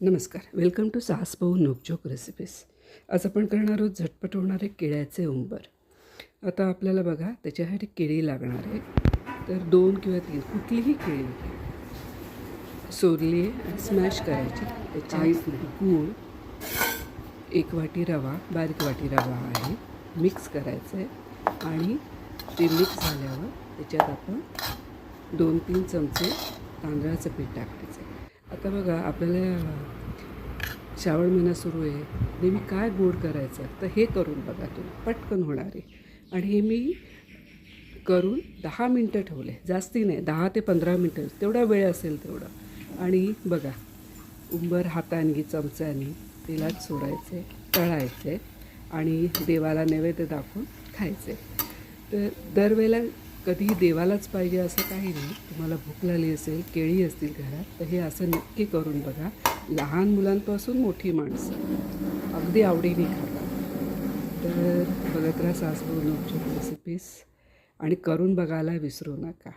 नमस्कार. Welcome to Saasbhau Nokjhok recipes आज आपण करणार आहोत झटपट होणारे केळ्याचे उंबर. आता आपल्याला बघा त्याच्यासाठी केळी लागणार आहे. तर दोन किंवा तीन कुठलीही केळी सोलली आणि स्मॅश करायची. त्याच्यात गूळ एक वाटी रवा बारीक वाटी रवा आहे. मिक्स करायचं आहे आणि ते मिक्स झाल्यावर त्याच्यात आपण दोन तीन चमचे तांदळाचं पीठ टाकायचं आहे आता बघा आपल्याला श्रावण महिना सुरू आहे. नेहमी काय गोड करायचं तर हे करून बघा तुम्ही. पटकन होणार आहे. आणि हे मी करून दहा मिनटं ठेवले. जास्ती नाही. दहा ते पंधरा मिनटं. तेवढा वेळ असेल तेवढा. आणि बघा उंबर हाताने चमच्याने तेलात सोडायचे तळायचे आणि देवाला नैवेद्य दाखवून खायचे. तर दरवेळेला कधी देवालाच पाहिजे असं काही नाही. तुम्हाला भूक लागली असेल केळी असतील घरात तर हे असं नक्की करून बघा. लहान मुलांपासून मोठी माणसं. अगदी आवडीने खातात. तर बघत राहा सासू नोकचूक रेसिपीज आणि करून बघायला विसरू नका.